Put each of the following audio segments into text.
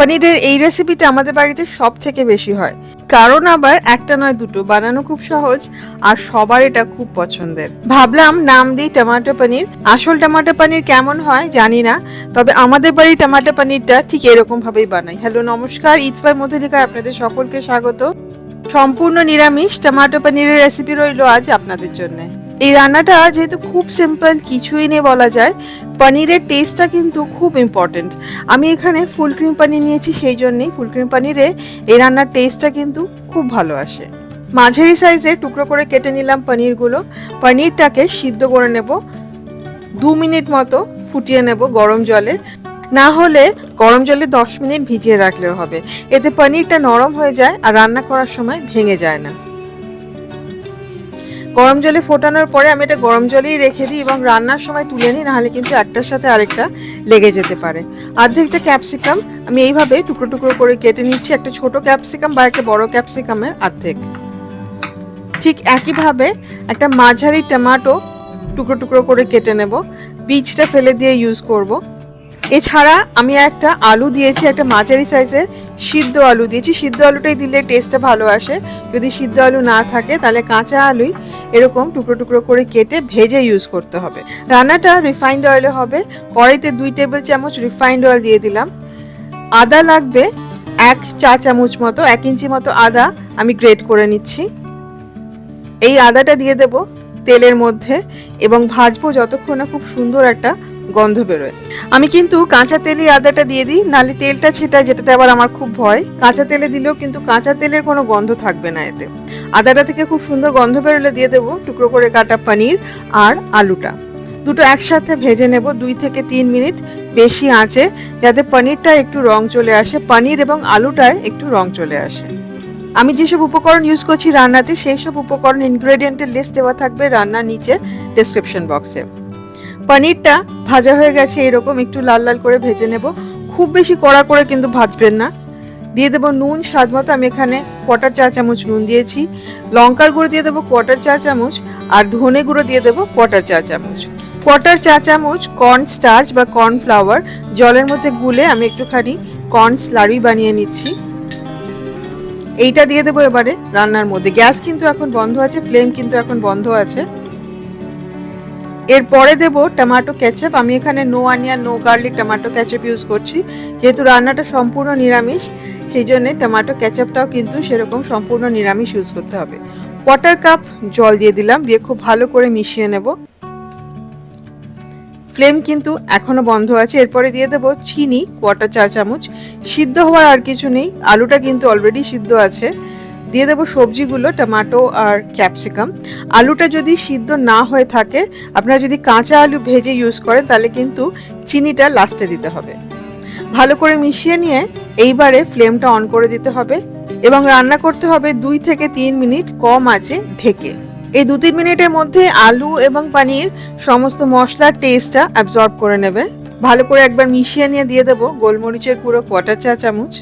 পনিরের এই রেসিপিটা আমাদের বাড়িতে সব থেকে বেশি হয়। কারণ আবার একটা নয় দুটো, বানানো খুব সহজ আর সবার এটা খুব পছন্দের। ভাবলাম নাম দিই টমেটো পনির। আসল টমেটো পনির কেমন হয় জানি না, তবে আমাদের বাড়ির টমেটো পনিরটা ঠিক এরকম ভাবেই বানাই। হ্যালো, নমস্কার। ইটস বাই মধুলিকায় আপনাদের সকলকে স্বাগত। সম্পূর্ণ নিরামিষ টমেটো পনিরের রেসিপি রইল আজ আপনাদের জন্য। এই রান্নাটা যেহেতু খুব সিম্পল কিছুই নেই বলা যায়, পনিরের টেস্টটা কিন্তু খুব ইম্পর্টেন্ট আমি এখানে ফুল ক্রিম পনির নিয়েছি, সেই জন্যেই ফুল ক্রিম পনিরে এই রান্নার টেস্টটা কিন্তু খুব ভালো আসে। মাঝারি সাইজের টুকরো করে কেটে নিলাম পনিরগুলো। পনিরটাকে সিদ্ধ করে নেব। দু মিনিট মতো ফুটিয়ে নেব গরম জলে। না হলে গরম জলে দশ মিনিট ভিজিয়ে রাখলেও হবে। এতে পনিরটা নরম হয়ে যায় আর রান্না করার সময় ভেঙে যায় না। গরম জলে ফোটানোর পরে আমি এটা গরম জলেই রেখে দিই এবং রান্নার সময় তুলে নিই, নাহলে কিন্তু একটার সাথে আরেকটা লেগে যেতে পারে। আর্ধেকটা ক্যাপসিকাম আমি এইভাবে টুকরো টুকরো করে কেটে নিচ্ছি, একটা ছোট ক্যাপসিকাম বা একটা বড় ক্যাপসিকামের অর্ধেক ঠিক একইভাবে একটা মাঝারি টমেটো টুকরো টুকরো করে কেটে নেব, বীজটা ফেলে দিয়ে ইউজ করব। এছাড়া আমি একটা আলু দিয়েছি, একটা মাঝারি সাইজের সিদ্ধ আলু দিয়েছি। সিদ্ধ আলুটাই দিলে টেস্টটা ভালো আসে। যদি সিদ্ধ আলু না থাকে, তাহলে কাঁচা আলুই এরকম টুকরো টুকরো করে কেটে ভেজে ইউজ করতে হবে। রান্নাটা রিফাইন্ড অয়েলে হবে। কড়াইতে দুই টেবিল চামচ রিফাইন্ড অয়েল দিয়ে দিলাম। আদা লাগবে এক চা চামচ মতো, এক ইঞ্চি মতো আদা আমি গ্রেট করে নিচ্ছি। এই আদাটা দিয়ে দেব তেলের মধ্যে এবং ভাজবো যতক্ষণ না খুব সুন্দর একটা গন্ধ বেরোয়। আমি কিন্তু কাঁচা তেলে আদাটা দিয়ে দিই নালে তেলটা ছেটায়, যেটাতে আবার আমার খুব ভয়। কাঁচা তেলে দিলেও কিন্তু কাঁচা তেলের কোনো গন্ধ থাকবে না এতে। আদাটা থেকে খুব সুন্দর গন্ধ বেরোলে দিয়ে দেবো টুকরো করে কাটা পনির আর আলুটা। দুটো একসাথে ভেজে নেব দুই থেকে তিন মিনিট বেশি আঁচে, যাতে পনিরটা একটু রং চলে আসে, পনির এবং আলুটায় একটু রং চলে আসে। আমি যেসব উপকরণ ইউজ করছি রান্নাতে, সেই সব উপকরণ ইনগ্রেডিয়েন্টের লিস্ট দেওয়া থাকবে রান্নার নিচে ডেসক্রিপশন বক্সে পনিরটা ভাজা হয়ে গেছে, এরকম একটু লাল লাল করে ভেজে নেব। খুব বেশি কড়া করে কিন্তু ভাজবেন না। দিয়ে দেবো নুন, স্বাদ মতো আমি এখানে কোয়াটার চা চামচ নুন দিয়েছি। লঙ্কার গুঁড়ো দিয়ে দেবো কোয়াটার চা চামচ আর ধনে গুঁড়ো দিয়ে দেবো কোয়াটার চা চামচ। কোয়াটার চা চামচ কর্ন স্টার্চ বা কর্ন ফ্লাওয়ার, জলের মধ্যে গুলে আমি একটুখানি কর্ন স্লারি বানিয়ে নিচ্ছি। এইটা দিয়ে দেবো এবারে রান্নার মধ্যে। গ্যাস কিন্তু এখন বন্ধ আছে, ফ্লেম কিন্তু এখন বন্ধ আছে। এরপরে দেব টমেটো কেচাপ। আমি এখানে no onion no garlic tomato ketchup use করছি। যেহেতু রান্নাটা সম্পূর্ণ নিরামিষ, সেই জন্য টমেটো কেচাপটাও কিন্তু সেরকম সম্পূর্ণ নিরামিষ ইউজ করতে হবে। কোয়ার্টার কাপ জল দিয়ে দিলাম, দিয়ে খুব ভালো করে মিশিয়ে নেব। ফ্লেম কিন্তু এখনও বন্ধ আছে। এরপরে দিয়ে দেবো চিনি কোয়ার্টার চা চামচ। সিদ্ধ হওয়ার আর কিছু নেই। আলুটা কিন্তু অলরেডি সিদ্ধ আছে। দিয়ে দেবো সবজিগুলো, টমাটো আর ক্যাপসিকাম। আলুটা যদি সিদ্ধ না হয়ে থাকে, আপনারা যদি কাঁচা আলু ভেজে ইউজ করেন, তাহলে কিন্তু চিনিটা লাস্টে দিতে হবে। ভালো করে মিশিয়ে নিয়ে এইবারে ফ্লেমটা অন করে দিতে হবে এবং রান্না করতে হবে দুই থেকে তিন মিনিট কম আছে ঢেকে। এই দু তিন মিনিটের মধ্যে আলু এবং পানির সমস্ত মশলার টেস্টটা অ্যাবজর্ব করে নেবে। ভালো করে একবার মিশিয়ে নিয়ে দিয়ে দেবো। গোলমরিচের গুঁড়ো কোয়াটার চা চামচ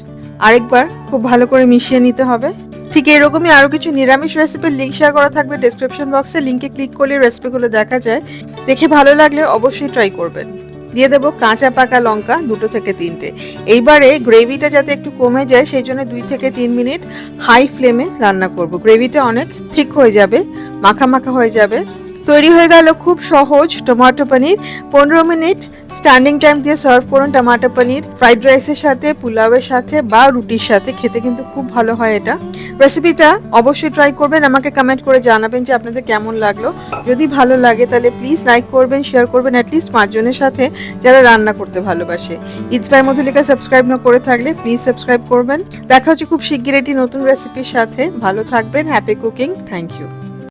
আরেকবার খুব ভালো করে মিশিয়ে নিতে হবে। ঠিক এরকমই আরও কিছু নিরামিষ রেসিপির লিঙ্ক শেয়ার করা থাকবে ডেসক্রিপশন বক্সে লিঙ্কে ক্লিক করলে রেসিপিগুলো দেখা যায়। দেখে ভালো লাগলে অবশ্যই ট্রাই করবেন। দিয়ে দেবো কাঁচা পাকা লঙ্কা, দুটো থেকে তিনটে। এইবারে গ্রেভিটা যাতে একটু কমে যায়, সেই জন্য দুই থেকে তিন মিনিট হাই ফ্লেমে রান্না করব। গ্রেভিটা অনেক ঠিক হয়ে যাবে মাখা মাখা হয়ে যাবে। তৈরি হয়ে গেল খুব সহজ টমেটো পনির। পনেরো মিনিট স্ট্যান্ডিং টাইম দিয়ে সার্ভ করুন টমেটো পনির। ফ্রাইড রাইসের সাথে, পোলাওয়ের সাথে বা রুটির সাথে খেতে কিন্তু খুব ভালো হয় এটা। রেসিপিটা অবশ্যই ট্রাই করবেন, আমাকে কমেন্ট করে জানাবেন যে আপনাদের কেমন লাগল। যদি ভালো লাগে তাহলে প্লিজ লাইক করবেন শেয়ার করবেন অ্যাটলিস্ট পাঁচজনের সাথে যারা রান্না করতে ভালোবাসে। ইটস বাই মধুলিকা সাবস্ক্রাইব না করে থাকলে প্লিজ সাবস্ক্রাইব করবেন। দেখা হচ্ছে খুব শিগগির একটি নতুন রেসিপির সাথে। ভালো থাকবেন হ্যাপি কুকিং থ্যাংক ইউ